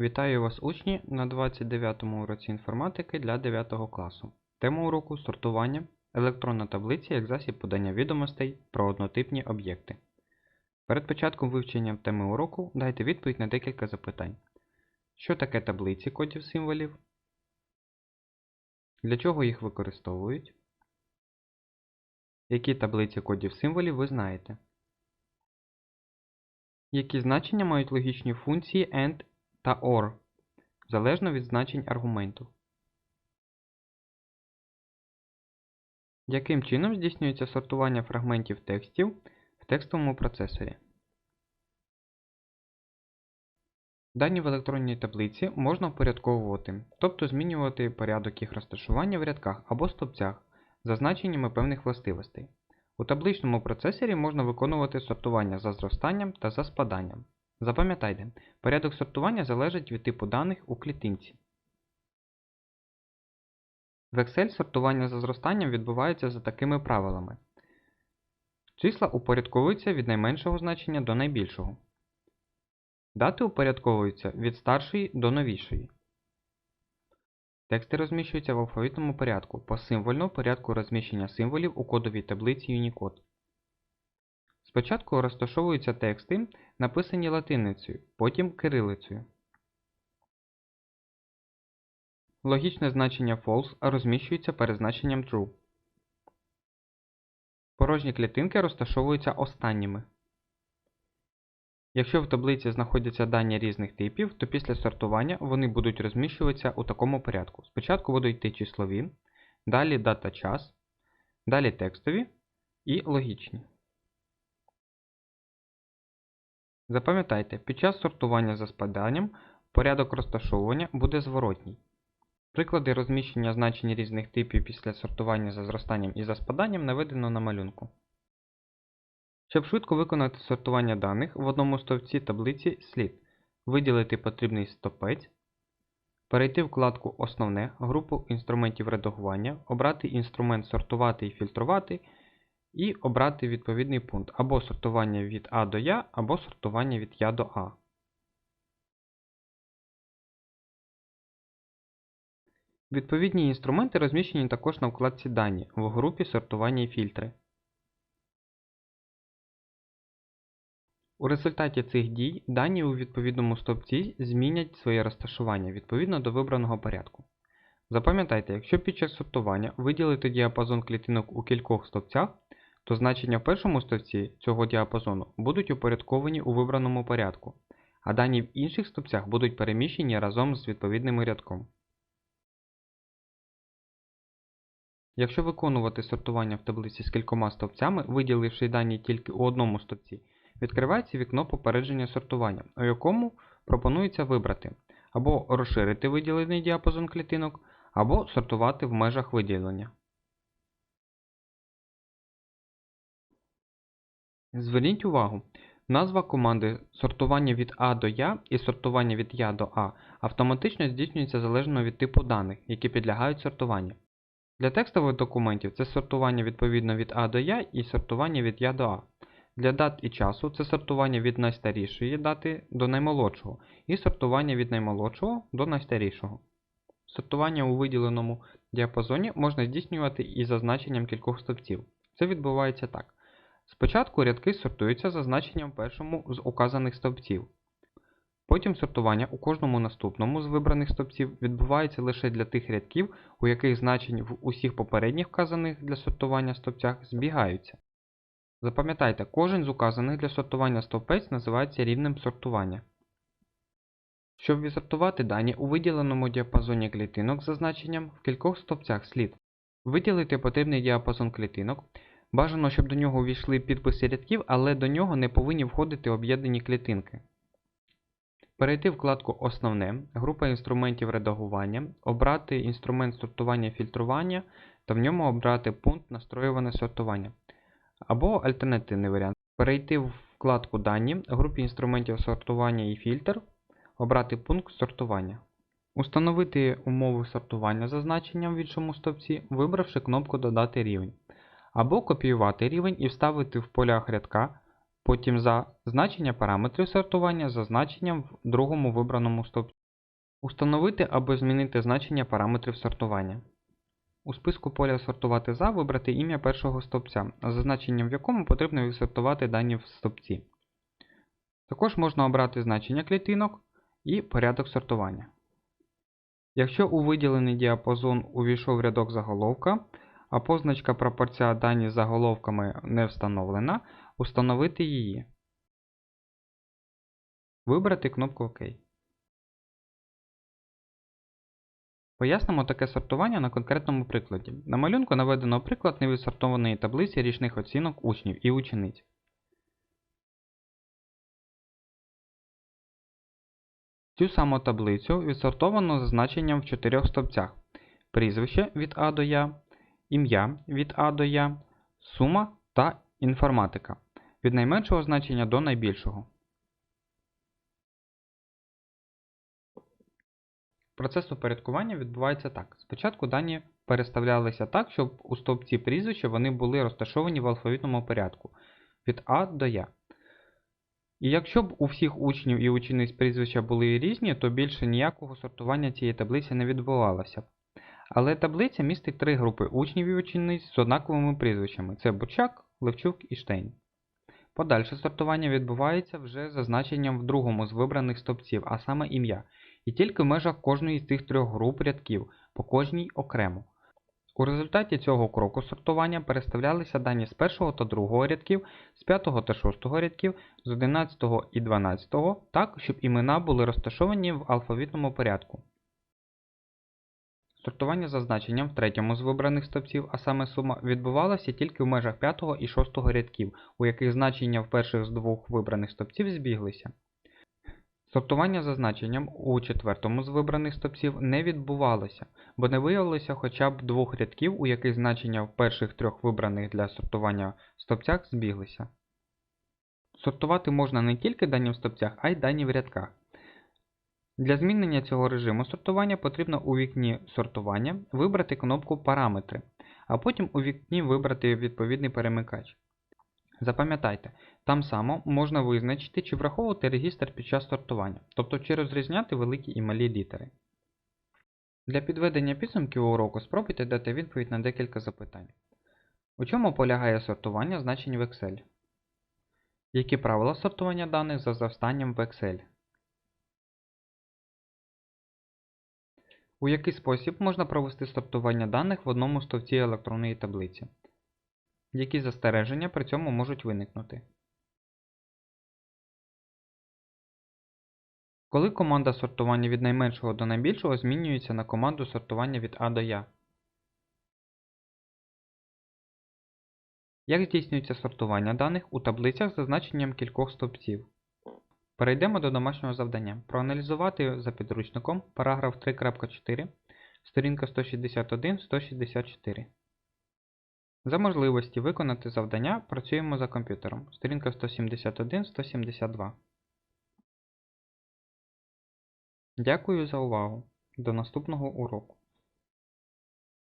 Вітаю вас, учні, на 29-му уроці інформатики для 9 класу. Тема уроку сортування, електронна таблиця як засіб подання відомостей про однотипні об'єкти. Перед початком вивчення теми уроку дайте відповідь на декілька запитань. Що таке таблиці кодів символів? Для чого їх використовують? Які таблиці кодів символів ви знаєте? Які значення мають логічні функції AND та OR, залежно від значень аргументу. Яким чином здійснюється сортування фрагментів текстів в текстовому процесорі? Дані в електронній таблиці можна впорядковувати, тобто змінювати порядок їх розташування в рядках або стовпцях за значеннями певних властивостей. У табличному процесорі можна виконувати сортування за зростанням та за спаданням. Запам'ятайте, порядок сортування залежить від типу даних у клітинці. В Excel сортування за зростанням відбувається за такими правилами. Числа упорядковуються від найменшого значення до найбільшого. Дати упорядковуються від старшої до новішої. Тексти розміщуються в алфавітному порядку по символьному порядку розміщення символів у кодовій таблиці Unicode. Спочатку розташовуються тексти, написані латиницею, потім кирилицею. Логічне значення false розміщується перед значенням true. Порожні клітинки розташовуються останніми. Якщо в таблиці знаходяться дані різних типів, то після сортування вони будуть розміщуватися у такому порядку. Спочатку будуть йти числові, далі дата час, далі текстові і логічні. Запам'ятайте, під час сортування за спаданням порядок розташовування буде зворотній. Приклади розміщення значень різних типів після сортування за зростанням і за спаданням наведено на малюнку. Щоб швидко виконати сортування даних, в одному стовпці таблиці слід виділити потрібний стопець, перейти вкладку Основне, групу інструментів редагування, обрати інструмент Сортувати і фільтрувати і обрати відповідний пункт або сортування від А до Я, або сортування від Я до А. Відповідні інструменти розміщені також на вкладці Дані в групі Сортування і фільтри. У результаті цих дій дані у відповідному стовпці змінять своє розташування відповідно до вибраного порядку. Запам'ятайте, якщо під час сортування виділити діапазон клітинок у кількох стовпцях, то значення в першому стовпці цього діапазону будуть упорядковані у вибраному порядку, а дані в інших стовпцях будуть переміщені разом з відповідним рядком. Якщо виконувати сортування в таблиці з кількома стовпцями, виділивши дані тільки у одному стовпці, відкривається вікно попередження сортування, у якому пропонується вибрати або розширити виділений діапазон клітинок, або сортувати в межах виділення. Зверніть увагу, назва команди сортування від А до Я і сортування від Я до А автоматично здійснюється залежно від типу даних, які підлягають сортуванню. Для текстових документів це сортування відповідно від А до Я і сортування від Я до А. Для дат і часу це сортування від найстарішої дати до наймолодшого і сортування від наймолодшого до найстарішого. Сортування у виділеному діапазоні можна здійснювати і за значенням кількох стовпців. Це відбувається так. Спочатку рядки сортуються за значенням першому з указаних стовпців. Потім сортування у кожному наступному з вибраних стовпців відбувається лише для тих рядків, у яких значень в усіх попередніх вказаних для сортування стовпцях збігаються. Запам'ятайте, кожен з указаних для сортування стовпець називається рівнем сортування. Щоб відсортувати дані у виділеному діапазоні клітинок за значенням в кількох стовпцях слід виділити потрібний діапазон клітинок. Бажано, щоб до нього увійшли підписи рядків, але до нього не повинні входити об'єднані клітинки. Перейти в вкладку Основне, група інструментів редагування, обрати інструмент сортування фільтрування та в ньому обрати пункт Настроюване сортування. Або альтернативний варіант. Перейти в вкладку Дані, групі інструментів сортування і фільтр, обрати пункт сортування. Установити умови сортування за значенням в іншому стовпці, вибравши кнопку Додати рівень. Або копіювати рівень і вставити в полях рядка, потім за значення параметрів сортування за значенням в другому вибраному стовпці. Установити або змінити значення параметрів сортування. У списку поля Сортувати за вибрати ім'я першого стовпця, за значенням в якому потрібно відсортувати дані в стовпці. Також можна обрати значення клітинок і порядок сортування. Якщо у виділений діапазон увійшов рядок заголовка, а позначка пропорція дані заголовками не встановлена, установити її. Вибрати кнопку ОК. Пояснимо таке сортування на конкретному прикладі. На малюнку наведено приклад невідсортованої таблиці річних оцінок учнів і учениць. Цю саму таблицю відсортовано за значенням в чотирьох стовпцях: прізвище від А до Я, ім'я від А до Я, сума та інформатика від найменшого значення до найбільшого. Процес упорядкування відбувається так. Спочатку дані переставлялися так, щоб у стовпці прізвища вони були розташовані в алфавітному порядку від А до Я. І якщо б у всіх учнів і учениць прізвища були різні, то більше ніякого сортування цієї таблиці не відбувалося. Але таблиця містить три групи учнів і учениць з однаковими прізвищами: це Бучак, Левчук і Штейн. Подальше сортування відбувається вже за значенням в другому з вибраних стовпців, а саме ім'я, і тільки в межах кожної з цих трьох груп рядків, по кожній окремо. У результаті цього кроку сортування переставлялися дані з першого та другого рядків, з п'ятого та шостого рядків, з 11 і 12, так, щоб імена були розташовані в алфавітному порядку. Сортування за значенням в третьому з вибраних стовпців, а саме сума, відбувалося тільки в межах п'ятого і шостого рядків, у яких значення в перших з двох вибраних стовпців збіглися. Сортування за значенням у четвертому з вибраних стовпців не відбувалося, бо не виявилося хоча б двох рядків, у яких значення в перших трьох вибраних для сортування стовпцях збіглися. Сортувати можна не тільки дані в стовпцях, а й дані в рядках. Для змінення цього режиму сортування потрібно у вікні сортування вибрати кнопку Параметри, а потім у вікні вибрати відповідний перемикач. Запам'ятайте, там само можна визначити, чи враховувати регістр під час сортування, тобто чи розрізняти великі і малі літери. Для підведення підсумків уроку спробуйте дати відповідь на декілька запитань. У чому полягає сортування значень в Excel? Які правила сортування даних за зростанням в Excel? У який спосіб можна провести сортування даних в одному стовпці електронної таблиці? Які застереження при цьому можуть виникнути? Коли команда сортування від найменшого до найбільшого змінюється на команду сортування від А до Я? Як здійснюється сортування даних у таблицях з значенням кількох стовпців? Перейдемо до домашнього завдання. Проаналізувати за підручником параграф 3.4, сторінка 161-164. За можливості виконати завдання працюємо за комп'ютером. Сторінка 171-172. Дякую за увагу. До наступного уроку.